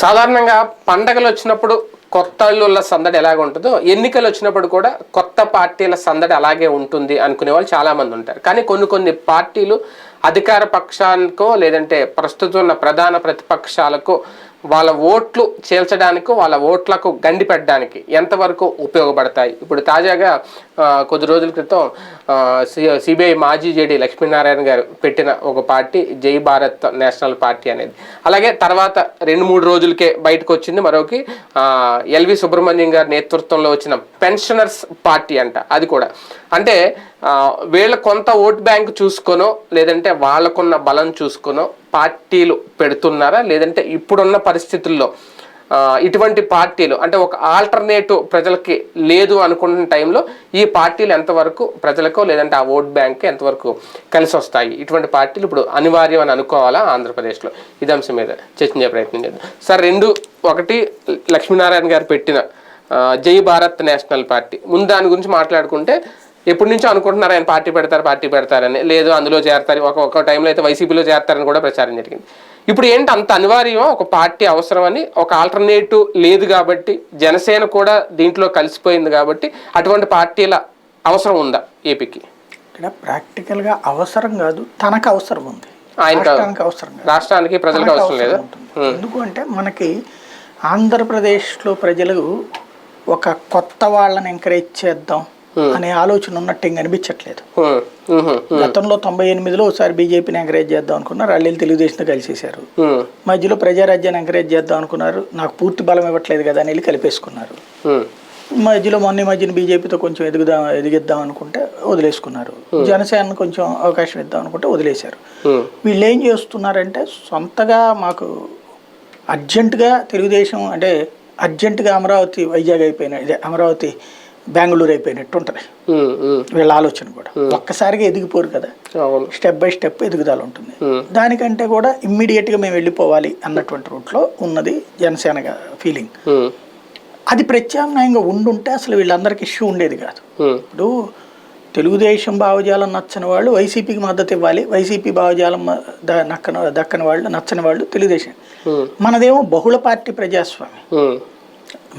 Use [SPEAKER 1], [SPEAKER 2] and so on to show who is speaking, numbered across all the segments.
[SPEAKER 1] సాధారణంగా పండగలు వచ్చినప్పుడు కొత్త అల్లుళ్ళ సందడి ఎలాగ ఉంటుందో ఎన్నికలు వచ్చినప్పుడు కూడా కొత్త పార్టీల సందడి అలాగే ఉంటుంది అనుకునే వాళ్ళు చాలామంది ఉంటారు. కానీ కొన్ని కొన్ని పార్టీలు అధికార పక్షానికో లేదంటే ప్రస్తుతం ఉన్న ప్రధాన ప్రతిపక్షాలకు వాళ్ళ ఓట్లు చేల్చడానికి వాళ్ళ ఓట్లకు గండి పెట్టడానికి ఎంతవరకు ఉపయోగపడతాయి? ఇప్పుడు తాజాగా కొద్ది రోజుల క్రితం సిబిఐ మాజీ జేడీ లక్ష్మీనారాయణ గారు పెట్టిన ఒక పార్టీ జై భారత్ నేషనల్ పార్టీ అనేది. అలాగే తర్వాత రెండు మూడు రోజులకే బయటకు వచ్చింది మరొకటి ఎల్వి సుబ్రహ్మణ్యం గారి నేతృత్వంలో వచ్చిన పెన్షనర్స్ పార్టీ అంట అది కూడా. అంటే వీళ్ళ కొంత ఓట్ బ్యాంక్ చూసుకొనో లేదంటే వాళ్ళకున్న బలం చూసుకొనో పార్టీలు పెడుతున్నారా లేదంటే ఇప్పుడున్న పరిస్థితుల్లో ఇటువంటి పార్టీలు అంటే ఒక ఆల్టర్నేటివ్ ప్రజలకి లేదు అనుకున్న టైంలో ఈ పార్టీలు ఎంతవరకు ప్రజలకో లేదంటే ఆ ఓట్ బ్యాంక్ ఎంతవరకు కలిసి వస్తాయి ఇటువంటి పార్టీలు ఇప్పుడు అనివార్యం అని అనుకోవాలా ఆంధ్రప్రదేశ్లో? ఇది అంశం మీద చర్చించే ప్రయత్నం చేద్దాం. సార్ రెండు ఒకటి లక్ష్మీనారాయణ గారు పెట్టిన జై భారత్ నేషనల్ పార్టీ. ముందు దాని గురించి మాట్లాడుకుంటే ఎప్పటి నుంచో అనుకుంటున్నారు ఆయన పార్టీ పెడతారు పార్టీ పెడతారని. లేదు అందులో చేరతారు. ఒక ఒక టైంలో అయితే వైసీపీలో చేరతారని కూడా ప్రచారం జరిగింది. ఇప్పుడు ఏంటి అంత అనివార్యం ఒక పార్టీ అవసరమని ఒక ఆల్టర్నేటివ్ లేదు కాబట్టి జనసేన కూడా దీంట్లో కలిసిపోయింది కాబట్టి అటువంటి పార్టీల అవసరం ఉందా ఏపీకి?
[SPEAKER 2] ఇక్కడ ప్రాక్టికల్గా అవసరం కాదు తనకు అవసరం ఉంది.
[SPEAKER 1] ఆయనకు
[SPEAKER 2] రాష్ట్రానికి అవసరం
[SPEAKER 1] రాష్ట్రానికి ప్రజలకు అవసరం లేదా?
[SPEAKER 2] ఉంటుంది. ఎందుకు అంటే మనకి ఆంధ్రప్రదేశ్లో ప్రజలు ఒక కొత్త వాళ్ళని ఎంకరేజ్ చేద్దాం. అనే ఆలోచన ఉన్నట్టు ఏం కనిపించట్లేదు
[SPEAKER 1] హ్మ్, హ్మ్,
[SPEAKER 2] గతంలో తొంభై ఎనిమిదిలో ఒకసారి బీజేపీని ఎంకరేజ్ చేద్దాం అనుకున్నారు వెళ్ళి తెలుగుదేశంతో కలిసేశారు. మధ్యలో ప్రజారాజ్యాన్ని ఎంకరేజ్ చేద్దాం అనుకున్నారు నాకు పూర్తి బలం ఇవ్వట్లేదు కదా అని వెళ్ళి కలిపేసుకున్నారు. మధ్యలో మొన్న మధ్యన బీజేపీతో కొంచెం ఎదుగుదాం ఎదిగిద్దాం అనుకుంటే వదిలేసుకున్నారు. జనసేన కొంచెం అవకాశం ఇద్దాం అనుకుంటే వదిలేశారు. వీళ్ళు ఏం చేస్తున్నారంటే సొంతగా మాకు అర్జెంటుగా తెలుగుదేశం అంటే అర్జెంటుగా అమరావతి వైజాగ్ అయిపోయిన అమరావతి బెంగళూరు అయిపోయినట్టు ఉంటుంది. వీళ్ళ ఆలోచన కూడా. ఒక్కసారిగా ఎదిగిపోరు కదా. స్టెప్ బై స్టెప్ ఎదుగుదల ఉంటుంది. దానికంటే కూడా ఇమ్మీడియట్గా మేము వెళ్ళిపోవాలి అన్నటువంటి రూట్లో ఉన్నది జనసేన ఫీలింగ్ అది ప్రత్యామ్నాయంగా ఉండుంటే అసలు వీళ్ళందరికీ ఇష్యూ ఉండేది కాదు. ఇప్పుడు తెలుగుదేశం భావజాలం నచ్చని వాళ్ళు వైసీపీకి మద్దతు ఇవ్వాలి వైసీపీ భావజాలం నక్కన దక్కని వాళ్ళు నచ్చని వాళ్ళు తెలుగుదేశం. మనదేమో బహుళ పార్టీ ప్రజాస్వామ్యం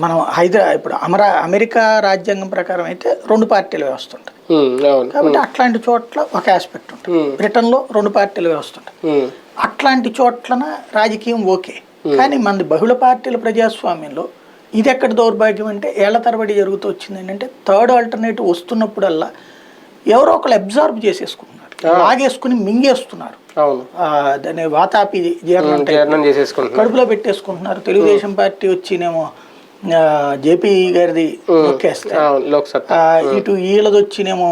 [SPEAKER 2] మనం హైదరా ఇప్పుడు అమరా అమెరికా రాజ్యాంగం ప్రకారం అయితే రెండు పార్టీల వ్యవస్థ ఉంటుంది.
[SPEAKER 1] అవును.
[SPEAKER 2] కాబట్టి అట్లాంటి చోట్ల ఒక ఆస్పెక్ట్ ఉంటుంది. బ్రిటన్లో రెండు పార్టీల వ్యవస్థ ఉంటుంది.
[SPEAKER 1] హ్మ్,
[SPEAKER 2] అట్లాంటి చోట్లన రాజకీయం ఓకే. కానీ మనది బహుళ పార్టీల ప్రజాస్వామ్యంలో ఇది ఎక్కడ దౌర్భాగ్యం అంటే ఏళ్ళ తరబడి జరుగుతూ వచ్చింది ఏంటంటే థర్డ్ ఆల్టర్నేటివ్ వస్తున్నప్పుడల్లా ఎవరో ఒకళ్ళు అబ్జార్బ్ చేసేసుకుంటున్నారు. లాగేసుకుని మింగేస్తున్నారు. దాన్ని వాతాపి జీర్ణం కడుపులో పెట్టేసుకుంటున్నారు. తెలుగుదేశం పార్టీ వచ్చినేమో జేపీ గారిది ఇటు వీళ్ళది వచ్చినేమో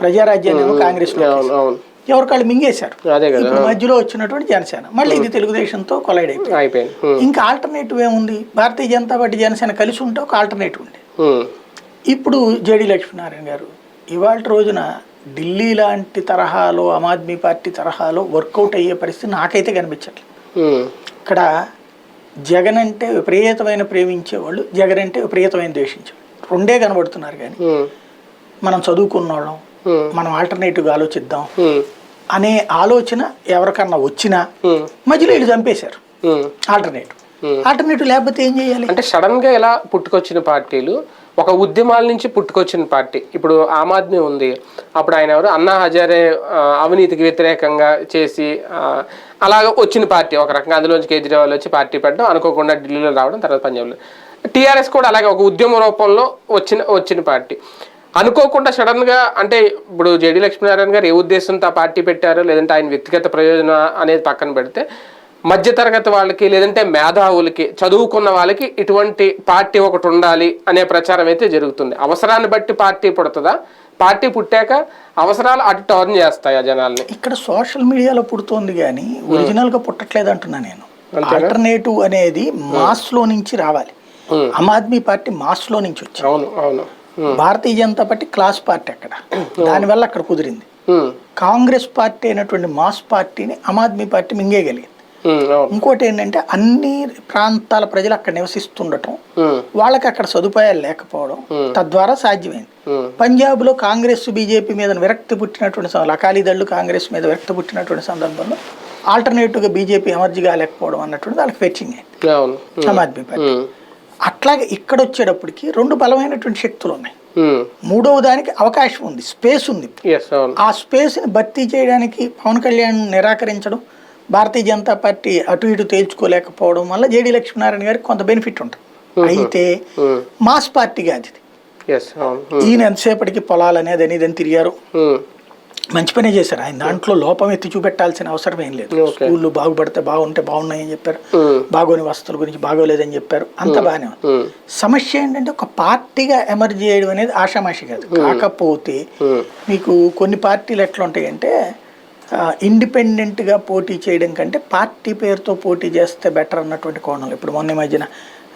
[SPEAKER 2] ప్రజారాజ్యాన్నేమో కాంగ్రెస్
[SPEAKER 1] అవును
[SPEAKER 2] ఎవరికాళ్ళు మింగేశారు? ఇప్పుడు మధ్యలో వచ్చినటువంటి జనసేన. మళ్ళీ ఇది తెలుగుదేశంతో కొలైడ్ అయిపోయింది. ఇంకా ఆల్టర్నేటివ్ ఏముంది? భారతీయ జనతా పార్టీ జనసేన కలిసి ఉంటే ఒక ఆల్టర్నేటివ్ ఉంది ఇప్పుడు జేడి లక్ష్మీనారాయణ గారు ఇవాళ రోజున ఢిల్లీ లాంటి తరహాలో ఆమ్ ఆద్మీ పార్టీ తరహాలో వర్కౌట్ అయ్యే పరిస్థితి నాకైతే కనిపించట్లేదు. ఇక్కడ జగన్ అంటే విపరీతమైన ప్రేమించేవాళ్ళు జగన్ అంటే విపరీతమైన ద్వేషించేవాళ్ళు. రెండే కనబడుతున్నారు కానీ మనం చదువుకున్న వాళ్ళం మనం ఆల్టర్నేటివ్గా ఆలోచిద్దాం అనే ఆలోచన ఎవరికన్నా వచ్చినా మధ్యలో వీళ్ళు చంపేశారు. ఆల్టర్నేటివ్. ఆల్టర్నేటివ్ లేకపోతే ఏం చేయాలి?
[SPEAKER 1] అంటే సడన్గా ఎలా పుట్టుకొచ్చిన పార్టీలు ఒక ఉద్యమాల నుంచి పుట్టుకొచ్చిన పార్టీ. ఇప్పుడు ఆమ్ ఆద్మీ ఉంది. అప్పుడు ఆయన ఎవరు? అన్నా హజారే అవినీతికి వ్యతిరేకంగా చేసి ఆ, అలాగ వచ్చిన పార్టీ ఒక రకంగా అందులోంచి కేజ్రీవాల్ వచ్చి పార్టీ పెట్టడం అనుకోకుండా ఢిల్లీలో రావడం తర్వాత పంజాబ్లో. టీఆర్ఎస్ కూడా అలాగే ఒక ఉద్యమ రూపంలో వచ్చిన వచ్చిన పార్టీ. అనుకోకుండా సడన్గా అంటే ఇప్పుడు జేడీ లక్ష్మీనారాయణ గారు ఏ ఉద్దేశంతో ఆ పార్టీ పెట్టారో లేదంటే ఆయన వ్యక్తిగత ప్రయోజనం అనేది పక్కన పెడితే మధ్యతరగతి వాళ్ళకి లేదంటే మేధావులకి చదువుకున్న వాళ్ళకి ఇటువంటి పార్టీ ఒకటి ఉండాలి అనే ప్రచారం అయితే జరుగుతుంది. అవసరాన్ని బట్టి పార్టీ పుడుతుందా? పార్టీ పుట్టాక అవసరాలు అటు టర్న్ చేస్తాయి ఆ జనాల్ని.
[SPEAKER 2] ఇక్కడ సోషల్ మీడియాలో పుడుతోంది కానీ ఒరిజినల్గా పుట్టట్లేదు అంటున్నా నేను ఆల్టర్నేటివ్ అనేది మాస్లో నుంచి రావాలి. ఆమ్ ఆద్మీ పార్టీ మాస్లో నుంచి వచ్చింది.
[SPEAKER 1] అవును అవును.
[SPEAKER 2] Bharatiya Janata party class party అక్కడ. దానివల్ల అక్కడ కుదిరింది. కాంగ్రెస్ పార్టీ అయినటువంటి మాస్ పార్టీని ఆమ్ ఆద్మీ పార్టీ మింగేయగలిగింది. ఇంకోటి ఏంటంటే అన్ని ప్రాంతాల ప్రజలు అక్కడ నివసిస్తుండటం. వాళ్ళకి అక్కడ సదుపాయాలు లేకపోవడం తద్వారా సాధ్యమైంది.
[SPEAKER 1] ఉమ్,
[SPEAKER 2] పంజాబ్లో కాంగ్రెస్ బీజేపీ మీద విరక్తి పుట్టినటువంటి అకాలీదళ్ళు కాంగ్రెస్ మీద విరక్తి పుట్టినటువంటి సందర్భంలో ఆల్టర్నేటివ్గా బీజేపీ ఎమర్జీ కాలేకపోవడం అన్నటువంటి వాళ్ళకి ఫెచ్చింగ్
[SPEAKER 1] ఉమ్,
[SPEAKER 2] ఆమ్ ఆద్మీ పార్టీ. అట్లాగే ఇక్కడ వచ్చేటప్పటికి రెండు బలమైనటువంటి శక్తులు ఉన్నాయి. మూడవ దానికి అవకాశం ఉంది స్పేస్ ఉంది. ఆ స్పేస్ని భర్తీ చేయడానికి పవన్ కళ్యాణ్ నిరాకరించడం భారతీయ జనతా పార్టీ అటు ఇటు తేల్చుకోలేకపోవడం వల్ల జేడీ లక్ష్మీనారాయణ గారికి కొంత బెనిఫిట్ ఉంటుంది. అయితే మాస్ పార్టీ కాదు ఇది
[SPEAKER 1] ఎస్ అవును. ఉమ్,
[SPEAKER 2] ఈయన ఎంతసేపటికి పొలాలు అనేది అని ఇదని తిరిగారు మంచి పనే చేశారు. ఆయన దాంట్లో లోపం ఎత్తి చూపెట్టాల్సిన అవసరం ఏం లేదు. స్కూళ్ళు బాగుపడితే బాగుంటే బాగున్నాయని చెప్పారు. బాగోని వస్తువుల గురించి బాగోలేదని చెప్పారు. అంత బాగానే ఉంది. సమస్య ఏంటంటే ఒక పార్టీగా ఎమర్జ్ చేయడం అనేది ఆషామాషి కాదు. కాకపోతే మీకు కొన్ని పార్టీలు ఎట్లా ఉంటాయంటే ఇండిపెండెంట్గా పోటీ చేయడం కంటే పార్టీ పేరుతో పోటీ చేస్తే బెటర్ అన్నటువంటి కోణంలో ఇప్పుడు మొన్న మధ్యన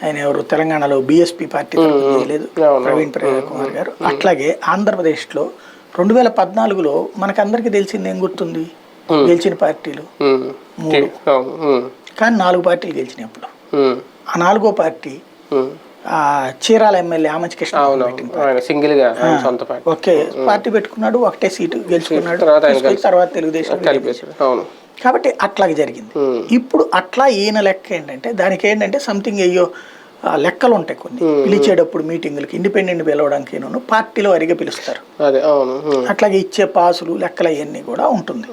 [SPEAKER 2] ఆయన ఎవరు? తెలంగాణలో బీఎస్పీ పార్టీ
[SPEAKER 1] అవును.
[SPEAKER 2] ప్రవీణ్ కుమార్ గారు. అట్లాగే ఆంధ్రప్రదేశ్లో రెండు వేల పద్నాలుగులో మనకందరికీ తెలిసింది ఏం గుర్తుంది? గెలిచిన పార్టీలు.
[SPEAKER 1] ఉమ్,
[SPEAKER 2] కానీ నాలుగు పార్టీలు
[SPEAKER 1] ఉమ్,
[SPEAKER 2] ఆ నాలుగో పార్టీ చీరాల ఎమ్మెల్యే ఆమంచి కృష్ణ
[SPEAKER 1] సింగిల్గా సొంత పార్టీ.
[SPEAKER 2] ఒకే పార్టీ పెట్టుకున్నాడు ఒకటే సీటు గెలుచుకున్నాడు
[SPEAKER 1] తర్వాత
[SPEAKER 2] తెలుగుదేశం
[SPEAKER 1] అవును.
[SPEAKER 2] కాబట్టి అట్లాగే జరిగింది. ఇప్పుడు అట్లా ఈయన లెక్క ఏంటంటే దానికి ఏంటంటే సంథింగ్ అయ్యో లెక్కలు ఉంటాయి కొన్ని. పిలిచేటప్పుడు మీటింగులకి ఇండిపెండెంట్ పిలవడానికి నేను పార్టీలో అరిగా పిలుస్తారు. అట్లాగే ఇచ్చే పాసులు లెక్కలు అవన్నీ కూడా ఉంటుంది.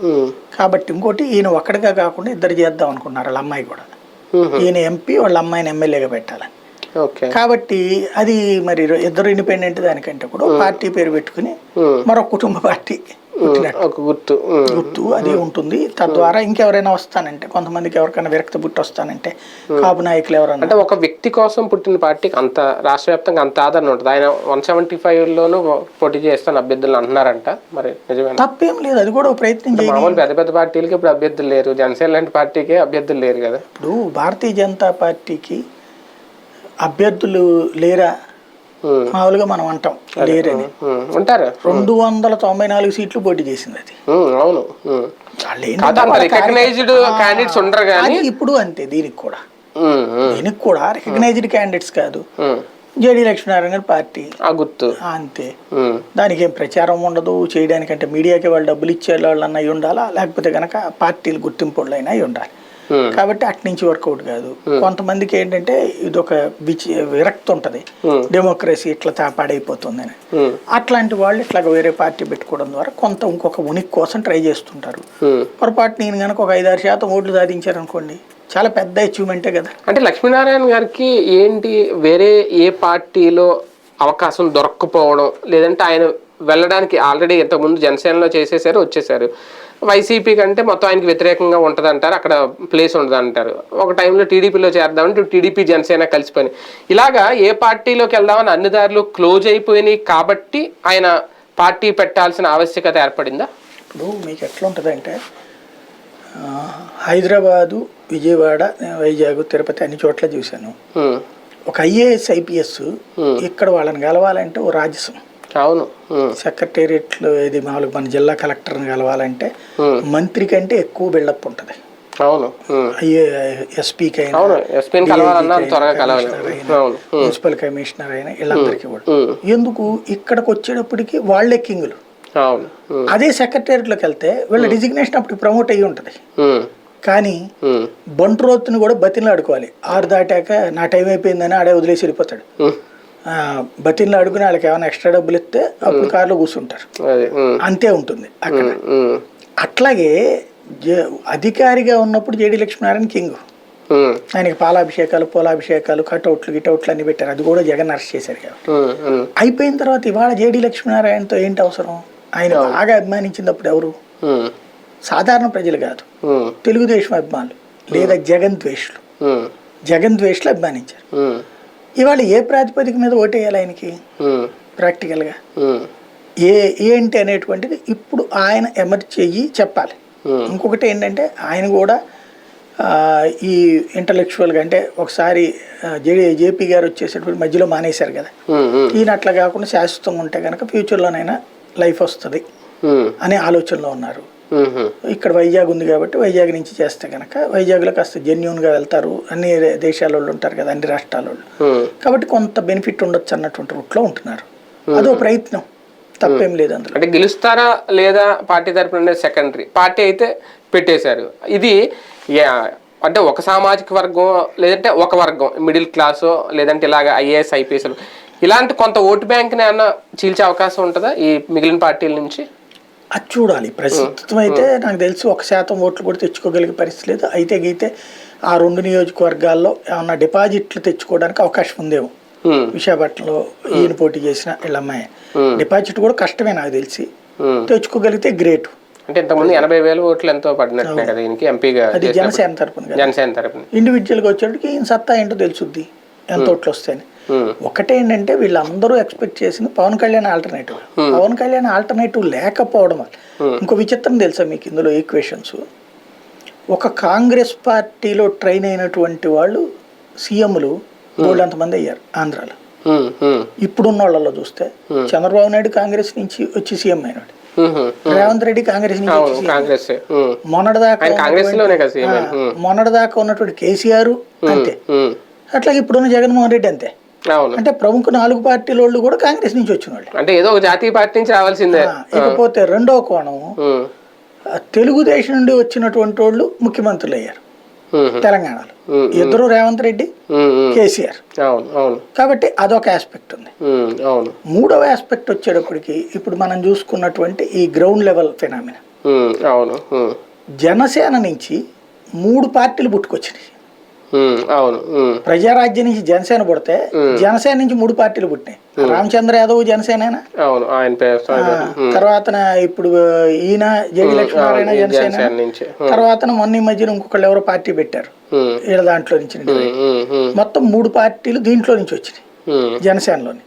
[SPEAKER 2] కాబట్టి ఇంకోటి ఈయన ఒక్కడిగా కాకుండా ఇద్దరు చేద్దాం అనుకున్నారు వాళ్ళ అమ్మాయి కూడా. ఈయన ఎంపీ వాళ్ళ అమ్మాయిని ఎమ్మెల్యేగా పెట్టాలని
[SPEAKER 1] ఓకే
[SPEAKER 2] కాబట్టి అది మరి ఇద్దరు ఇండిపెండెంట్ దానికంటే కూడా పార్టీ పేరు పెట్టుకుని మరొక కుటుంబ పార్టీ
[SPEAKER 1] గుర్తు.
[SPEAKER 2] గుర్తు అది ఉంటుంది. తద్వారా ఇంకెవరైనా వస్తానంటే కొంతమందికి ఎవరికైనా విరక్తి పుట్టి వస్తానంటే కాపు నాయకులు ఎవరన్నా.
[SPEAKER 1] అంటే ఒక వ్యక్తి కోసం పుట్టిన పార్టీకి అంత రాష్ట్ర వ్యాప్తంగా అంత ఆదరణ ఉంటుంది. ఆయన వన్ సెవెంటీ ఫైవ్ లోను పోటీ చేస్తాను అభ్యర్థులు అంటున్నారంట. మరి నిజమేనా?
[SPEAKER 2] తప్పేం లేదు. అది కూడా ప్రయత్నం చేయాలి
[SPEAKER 1] పెద్ద పెద్ద పార్టీలకి ఇప్పుడు అభ్యర్థులు లేరు. జనసేన లాంటి పార్టీకి అభ్యర్థులు లేరు కదా.
[SPEAKER 2] ఇప్పుడు భారతీయ జనతా పార్టీకి అభ్యర్థులు లేరా? మామూలుగా మనం అంటాం లేరని.
[SPEAKER 1] ఉంటారు.
[SPEAKER 2] రెండు వందల తొంభై నాలుగు సీట్లు పోటీ చేసింది అది.
[SPEAKER 1] అవును. క్యాండిడేట్స్ ఉండరు కానీ
[SPEAKER 2] ఇప్పుడు అంతే దీనికి కూడా. దీనికి కూడా రికగ్నైజ్డ్ క్యాండిడేట్స్ కాదు. జేడీ లక్ష్మీనారాయణ గారి పార్టీ.
[SPEAKER 1] గుర్తు.
[SPEAKER 2] అంతే. దానికి ఏం ప్రచారం ఉండదు. చేయడానికంటే మీడియాకి వాళ్ళు డబ్బులు ఇచ్చే వాళ్ళు అన్న ఉండాలా లేకపోతే కనుక పార్టీలు గుర్తింపు అయినా అయి ఉండాలి కాబట్టి అటు నుంచి వర్కౌట్ కాదు. కొంతమందికి ఏంటంటే ఇది ఒక విచి విరక్తి ఉంటుంది.
[SPEAKER 1] Hmm.
[SPEAKER 2] డెమోక్రసీ ఇట్లా తా- పాడైపోతుందని.
[SPEAKER 1] ఉమ్,
[SPEAKER 2] అట్లాంటి వాళ్ళు ఇట్లా వేరే పార్టీ పెట్టుకోవడం ద్వారా కొంత ఇంకొక ఉనికి కోసం ట్రై చేస్తుంటారు. పొరపాటు నేను కనుక ఒక ఐదారు శాతం ఓట్లు సాధించారనుకోండి చాలా పెద్ద అచీవ్మెంటే కదా.
[SPEAKER 1] అంటే లక్ష్మీనారాయణ గారికి ఏంటి వేరే ఏ పార్టీలో అవకాశం దొరక్కపోవడం లేదంటే ఆయన వెళ్ళడానికి ఆల్రెడీ ఇంతకుముందు జనసేనలో చేసేసారు వచ్చేసారు. వైసీపీ కంటే మొత్తం ఆయనకి వ్యతిరేకంగా ఉంటుంది అంటారు అక్కడ ప్లేస్ ఉండదు అంటారు ఒక టైంలో టీడీపీలో చేద్దామంటే టీడీపీ జనసేన కలిసిపోయి ఇలాగా ఏ పార్టీలోకి వెళ్దామని అన్ని దారులు క్లోజ్ అయిపోయినాయి కాబట్టి ఆయన పార్టీ పెట్టాల్సిన ఆవశ్యకత ఏర్పడిందా?
[SPEAKER 2] ఇప్పుడు మీకు ఎట్లా ఉంటుందంటే హైదరాబాదు విజయవాడ వైజాగ్ తిరుపతి అన్ని చోట్ల చూశాను. ఒక ఐఏఎస్ ఐపీఎస్ ఇక్కడ వాళ్ళని కలవాలంటే ఓ రాజసం.
[SPEAKER 1] అవును.
[SPEAKER 2] సెక్రటేరియట్లో ఇది మామూలుగా మన జిల్లా కలెక్టర్ని కలవాలంటే మంత్రి కంటే ఎక్కువ బిల్డప్ ఉంటుంది.
[SPEAKER 1] అవును.
[SPEAKER 2] ఎస్పీకి అయినా మున్సిపల్ కమిషనర్ అయినా వీళ్ళందరికీ కూడా. ఎందుకు? ఇక్కడికి వచ్చేటప్పటికి వాళ్ళే కింగులు. అదే సెక్రటేరియట్లోకి వెళ్తే వీళ్ళ డిజిగ్నేషన్ అప్పుడు ప్రమోట్ అయ్యి ఉంటుంది. కానీ బంట్రోత్ని కూడా బతిన్లు ఆడుకోవాలి ఆరు దాటాక నా టైం అయిపోయిందని ఆడే వదిలేసి వెళ్ళిపోతాడు. బతిన్లు ఆడుకుని వాళ్ళకి ఏమైనా ఎక్స్ట్రా డబ్బులు ఇస్తే అప్పుడు కారులో కూర్చుంటారు. అంతే ఉంటుంది అక్కడ. అట్లాగే అధికారిగా ఉన్నప్పుడు జేడి లక్ష్మీనారాయణ కింగ్. ఆయనకి పాలాభిషేకాలు పూలాభిషేకాలు కటౌట్లు గిటౌట్లు అన్ని పెట్టారు. అది కూడా జగన్ అరెస్ట్ చేశారు కాబట్టి. అయిపోయిన తర్వాత ఇవాళ జేడి లక్ష్మీనారాయణతో ఏంటి అవసరం? ఆయన బాగా అభిమానించినప్పుడు ఎవరు? సాధారణ ప్రజలు కాదు. తెలుగుదేశం అభిమానులు లేదా జగన్ ద్వేషులు. జగన్ ద్వేషులు అభిమానించారు. ఇవాళ ఏ ప్రాతిపదిక మీద ఓటేయాలి ఆయనకి? ప్రాక్టికల్గా. ఏ ఏంటి అనేటువంటిది ఇప్పుడు ఆయన ఎమర్జ్ చెయ్యి చెప్పాలి. ఇంకొకటి ఏంటంటే ఆయన కూడా ఈ ఇంటలెక్చువల్గా అంటే ఒకసారి జే జేపీ గారు వచ్చేసేటువంటి మధ్యలో మానేశారు కదా. ఈయన అట్లా కాకుండా శాశ్వతంగా ఉంటే కనుక ఫ్యూచర్లోనైనా లైఫ్ వస్తుంది అనే ఆలోచనలో ఉన్నారు. ఇక్కడ వైజాగ్ ఉంది కాబట్టి వైజాగ్ నుంచి చేస్తే కనుక వైజాగ్లో కాస్త జెన్యున్గా వెళ్తారు. అన్ని దేశాల వాళ్ళు ఉంటారు కదా అన్ని రాష్ట్రాల వాళ్ళు. కాబట్టి కొంత బెనిఫిట్ ఉండొచ్చు అన్నటువంటి రూట్లో ఉంటున్నారు. అదో ప్రయత్నం. తప్పేం లేదు అందులో.
[SPEAKER 1] అంటే గెలుస్తారా లేదా పార్టీ తరపున సెకండరీ? పార్టీ అయితే పెట్టేశారు. ఇది అంటే ఒక సామాజిక వర్గం లేదంటే ఒక వర్గం మిడిల్ క్లాసు లేదంటే ఇలాగ ఐఏఎస్ ఐపీఎస్ ఇలాంటి కొంత ఓటు బ్యాంక్ని అన్న చీల్చే అవకాశం ఉంటుందా ఈ మిగిలిన పార్టీల నుంచి?
[SPEAKER 2] అది చూడాలి. ప్రస్తుతం అయితే నాకు తెలిసి ఒక శాతం ఓట్లు కూడా తెచ్చుకోగలిగే పరిస్థితి లేదు. అయితే గీతే ఆ రెండు నియోజకవర్గాల్లో ఏమన్నా డిపాజిట్లు తెచ్చుకోవడానికి అవకాశం ఉందేమో? విశాఖపట్నంలో ఈయన పోటీ చేసిన వీళ్ళ అమ్మాయి. డిపాజిట్ కూడా కష్టమే నాకు తెలిసి. తెచ్చుకోగలిగితే గ్రేట్.
[SPEAKER 1] అంటే ఇంతకుముందు ఎనభై వేల ఓట్లు ఎంతో పడినట్టునే కదా దీనికి ఎంపీగా
[SPEAKER 2] అది జనసేన తరపున
[SPEAKER 1] జనసేన తరపున.
[SPEAKER 2] ఇండివిజువల్గా వచ్చేటికి ఈయన సత్తా ఏంటో తెలుసుద్ది. ఎంత ఓట్లు వస్తాయని.
[SPEAKER 1] ఉమ్,
[SPEAKER 2] ఒకటే ఏంటంటే వీళ్ళందరూ ఎక్స్పెక్ట్ చేసింది పవన్ కళ్యాణ్ ఆల్టర్నేటివ్ పవన్ కళ్యాణ్ ఆల్టర్నేటివ్ లేకపోవడం వల్ల. ఇంకో విచిత్రం తెలుసా మీకు ఇందులో ఈక్వేషన్స్ ఒక కాంగ్రెస్ పార్టీలో ట్రైన్ అయినటువంటి వాళ్ళు సీఎంలు అంతమంది అయ్యారు ఆంధ్రాలో. ఇప్పుడున్న వాళ్ళలో చూస్తే చంద్రబాబు నాయుడు కాంగ్రెస్ నుంచి వచ్చి సీఎం అయినాడు. రేవంత్ రెడ్డి కాంగ్రెస్ నుంచి మొన్నటిదాకా మొన్నటిదాకా ఉన్నటువంటి కేసీఆర్ అంతే. అట్లాగే ఇప్పుడున్న జగన్మోహన్ రెడ్డి అంతే. అంటే ప్రముఖ నాలుగు పార్టీల వాళ్ళు కూడా కాంగ్రెస్ నుంచి వచ్చిన వాళ్ళు.
[SPEAKER 1] అంటే ఏదో ఒక జాతీయ పార్టీ నుంచి రావాల్సిందే.
[SPEAKER 2] ఇకపోతే రెండో కోణం తెలుగుదేశం నుండి వచ్చినటువంటి వాళ్ళు ముఖ్యమంత్రులు అయ్యారు. తెలంగాణలో. ఇద్దరు రేవంత్ రెడ్డి. కేసీఆర్. కాబట్టి అదొక ఆస్పెక్ట్ ఉంది. మూడవ ఆస్పెక్ట్ వచ్చేటప్పటికి ఇప్పుడు మనం చూసుకున్నటువంటి ఈ గ్రౌండ్ లెవెల్ ఫినామినా జనసేన నుంచి మూడు పార్టీలు పుట్టుకొచ్చినాయి.
[SPEAKER 1] అవును
[SPEAKER 2] ప్రజారాజ్యం నుంచి జనసేన పుడితే జనసేన నుంచి మూడు పార్టీలు పుట్టినాయి. రామచంద్ర యాదవ్ జనసేనేనా?
[SPEAKER 1] అవును ఆయన
[SPEAKER 2] తర్వాత ఇప్పుడు ఈయన జడి లక్ష్మీనారాయణ జనసేన.
[SPEAKER 1] జనసేన
[SPEAKER 2] తర్వాత మొన్న ఈ మధ్యన ఇంకొకళ్ళు ఎవరో పార్టీ పెట్టారు. వీళ్ళ దాంట్లో నుంచి మొత్తం మూడు పార్టీలు దీంట్లో నుంచి వచ్చినాయి. జనసేనలోని.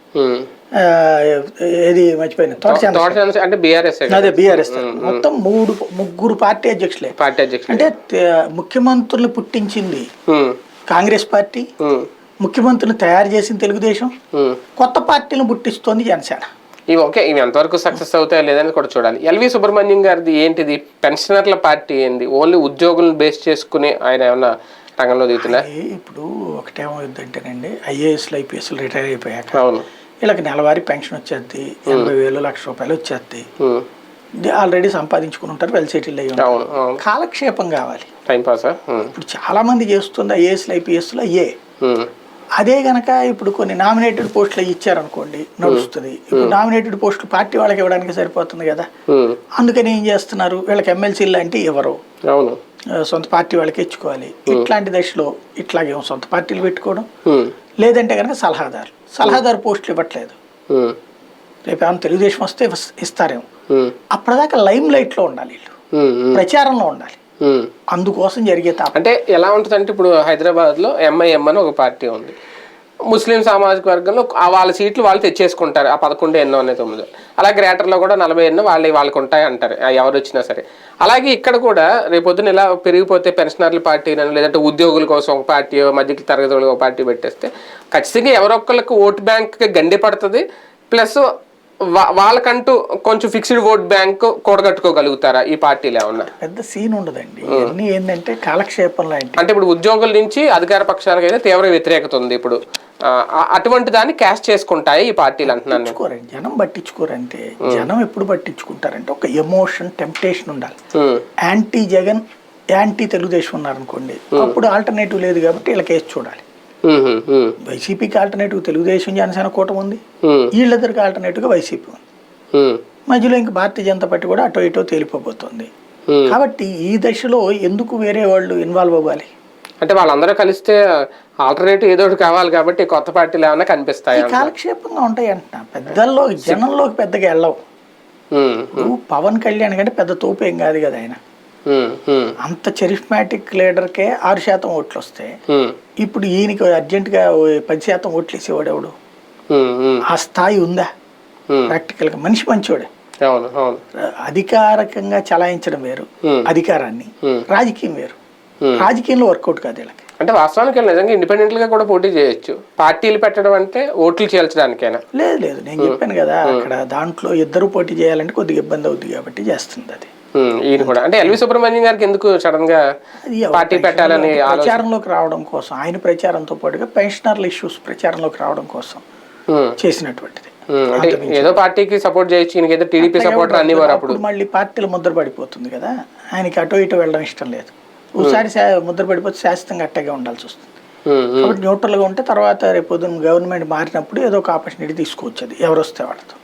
[SPEAKER 2] ఏది తోటచంద్ర
[SPEAKER 1] తోట అంటే బీఆర్ఎస్
[SPEAKER 2] అదే బీఆర్ఎస్ మొత్తం మూడు ముగ్గురు పార్టీ అధ్యక్షులే.
[SPEAKER 1] పార్టీ అధ్యక్షుడు
[SPEAKER 2] అంటే ముఖ్యమంత్రులు పుట్టించింది కాంగ్రెస్ పార్టీ. ముఖ్యమంత్రులు తయారు చేసిన తెలుగుదేశం. కొత్త పార్టీలను పుట్టిస్తోంది జనసేన.
[SPEAKER 1] ఇవి ఓకే ఇవి ఎంతవరకు సక్సెస్ అవుతాయో లేదని కూడా చూడాలి. ఎల్వి సుబ్రహ్మణ్యం గారిది ఏంటిది? పెన్షనర్ల పార్టీ ఏంది? ఓన్లీ ఉద్యోగులను బేస్ చేసుకుని ఆయన ఏమన్నా రంగంలో దిగుతున్నా
[SPEAKER 2] ఏ ఇప్పుడు ఒకటేమవుతుంటేనండి ఐఏఎస్లు ఐపీఎస్లు రిటైర్ అయిపోయాక
[SPEAKER 1] అవును.
[SPEAKER 2] వీళ్ళకి నెలవారీ పెన్షన్ వచ్చేది ఎనభై వేలు లక్ష రూపాయలు వచ్చేది ఆల్రెడీ సంపాదించుకుని ఉంటారు వెల్ సెటిల్ అయ్యి ఉంటారు. కాలక్షేపం కావాలి. ఇప్పుడు చాలా మంది చేస్తుంది ఐఏఎస్లు ఐపీఎస్లు అయ్యే.
[SPEAKER 1] ఉమ్,
[SPEAKER 2] అదే గనక ఇప్పుడు కొన్ని నామినేటెడ్ పోస్టులు ఇచ్చారనుకోండి నడుస్తుంది. ఇప్పుడు నామినేటెడ్ పోస్టులు పార్టీ వాళ్ళకి ఇవ్వడానికి సరిపోతుంది కదా. అందుకని ఏం చేస్తున్నారు? వీళ్ళకి ఎమ్మెల్సీలు అంటే ఇవ్వరు. సొంత పార్టీ వాళ్ళకి ఇచ్చుకోవాలి. ఇట్లాంటి దశలో ఇట్లాగే సొంత పార్టీలు పెట్టుకోవడం? లేదంటే కనుక సలహాదారు. సలహాదారు పోస్టులు ఇవ్వట్లేదు. రేపు ఏమైనా తెలుగుదేశం వస్తే ఇస్- ఇస్తారేమో. అప్పటిదాకా లైమ్ లైట్లో ఉండాలి వీళ్ళు. ప్రచారంలో ఉండాలి. అందుకోసం జరిగే తప్ప
[SPEAKER 1] అంటే ఎలా ఉంటుందంటే ఇప్పుడు హైదరాబాద్లో ఎంఐఎం అని ఒక పార్టీ ఉంది. ముస్లిం సామాజిక వర్గంలో వాళ్ళ సీట్లు వాళ్ళు తెచ్చేసుకుంటారు ఆ పదకొండు ఎన్నో అనే తొమ్మిది. అలా గ్రేటర్లో కూడా నలభై ఎన్నో వాళ్ళే వాళ్ళకి ఉంటాయి అంటారు ఆ ఎవరు వచ్చినా సరే. అలాగే ఇక్కడ కూడా రేపొద్దున ఇలా పెరిగిపోతే పెన్షనర్ల పార్టీ లేదంటే ఉద్యోగుల కోసం ఒక పార్టీ మధ్య తరగతి ఒక పార్టీ పెట్టేస్తే ఖచ్చితంగా ఎవరొక్కరికి ఓట్ బ్యాంక్ గండి పడుతుంది. ప్లస్ వాళ్ళకంటూ కొంచెం ఫిక్స్డ్ ఓట్ బ్యాంక్ కూడగట్టుకోగలుగుతారా ఈ పార్టీలు ఏమన్నా?
[SPEAKER 2] పెద్ద సీన్ ఉండదండి. ఇవన్నీ ఏంటంటే కాలక్షేపం లాంటి
[SPEAKER 1] అంటే ఇప్పుడు ఉద్యోగుల నుంచి అధికార పక్షాలకైతే తీవ్ర వ్యతిరేకత ఉంది ఇప్పుడు. అటువంటి దాన్ని క్యాష్ చేసుకుంటాయి ఈ పార్టీలు అంటున్నాను
[SPEAKER 2] జనం పట్టించుకోరు అంతే జనం ఎప్పుడు పట్టించుకుంటారంటే ఒక ఎమోషన్ టెంప్టేషన్ ఉండాలి. యాంటీ జగన్ యాంటీ తెలుగుదేశం ఉన్నారనుకోండి అప్పుడు ఆల్టర్నేటివ్ లేదు కాబట్టి వీళ్ళ కేసు చూడాలి. వైసీపీకి ఆల్టర్నేటివ్ తెలుగుదేశం జనసేన కూటమి ఉంది. వీళ్ళిద్దరికి ఆల్టర్నేటివ్గా వైసీపీ ఉంది. మధ్యలో ఇంకా భారతీయ జనతా పార్టీ కూడా అటో ఇటో తేలిపోబోతుంది. కాబట్టి ఈ దశలో ఎందుకు వేరే వాళ్ళు ఇన్వాల్వ్ అవ్వాలి?
[SPEAKER 1] అంటే వాళ్ళందరూ కలిస్తే ఆల్టర్నేటివ్ ఏదో ఒకటి కావాలి కాబట్టి కొత్త పార్టీలు ఏమైనా కనిపిస్తాయి
[SPEAKER 2] కాలక్షేపంగా ఉంటాయి అంటున్నా పెద్దల్లో జనంలోకి పెద్దగా వెళ్ళవు. పవన్ కళ్యాణ్ కంటే పెద్ద తోపు ఏం కాదు కదా ఆయన. అంత చెరిస్మాటిక్ లీడర్కే ఆరు శాతం ఓట్లు వస్తే ఇప్పుడు ఈయనకి అర్జెంటుగా పది శాతం ఓట్లు వేసేవాడు ఎవడు? ఆ స్థాయి ఉందా? ప్రాక్టికల్గా మనిషి మంచివాడే అధికారికంగా చలాయించడం వేరు. అధికారాన్ని. రాజకీయం వేరు. రాజకీయంలో వర్కౌట్ కాదు వీళ్ళకి.
[SPEAKER 1] అంటే వాస్తవానికి నిజంగా ఇండిపెండెంట్గా కూడా పోటీ చేయొచ్చు. పార్టీలు పెట్టడం అంటే ఓట్లు చేల్చడానికైనా.
[SPEAKER 2] లేదు లేదు. నేను చెప్పాను కదా అక్కడ దాంట్లో ఇద్దరు పోటీ చేయాలంటే కొద్దిగా ఇబ్బంది అవుతుంది కాబట్టి చేస్తుంది అది.
[SPEAKER 1] ఈయన కూడా. అంటే ఎల్వి సుబ్రహ్మణ్యం గారికి ఎందుకు
[SPEAKER 2] సడన్గా
[SPEAKER 1] పార్టీ పెట్టాలని
[SPEAKER 2] ప్రచారంలోకి రావడం కోసం ఆయన ప్రచారంతో పాటుగా పెన్షనర్ల ఇష్యూస్ ప్రచారంలోకి రావడం కోసం చేసినటువంటిది.
[SPEAKER 1] అంటే ఏదో పార్టీకి సపోర్ట్ చేయొచ్చు ఈయనకైతే టీడీపీ సపోర్టర్ అనివారు అప్పుడు.
[SPEAKER 2] అప్పుడు. మళ్ళీ పార్టీలు ముద్ర పడిపోతుంది కదా ఆయనకి అటు ఇటు వెళ్ళడం ఇష్టం లేదు. ఒకసారి ముద్ర పడిపోతే శాశ్వతంగా అట్టగే ఉండాల్సి వస్తుంది. కాబట్టి న్యూట్రల్గా ఉంటే తర్వాత రేపు గవర్నమెంట్ మారినప్పుడు ఏదో ఒక ఆపర్చునిటీ తీసుకోవచ్చు అది. ఎవరు వస్తే వాళ్ళతో.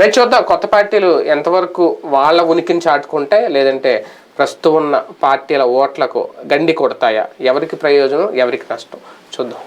[SPEAKER 1] రైట్ చూద్దాం. కొత్త పార్టీలు ఎంతవరకు వాళ్ళ ఉనికిని చాటుకుంటే లేదంటే ప్రస్తుతం ఉన్న పార్టీల ఓట్లకు గండి కొడతాయా? ఎవరికి ప్రయోజనం ఎవరికి నష్టం? చూద్దాం.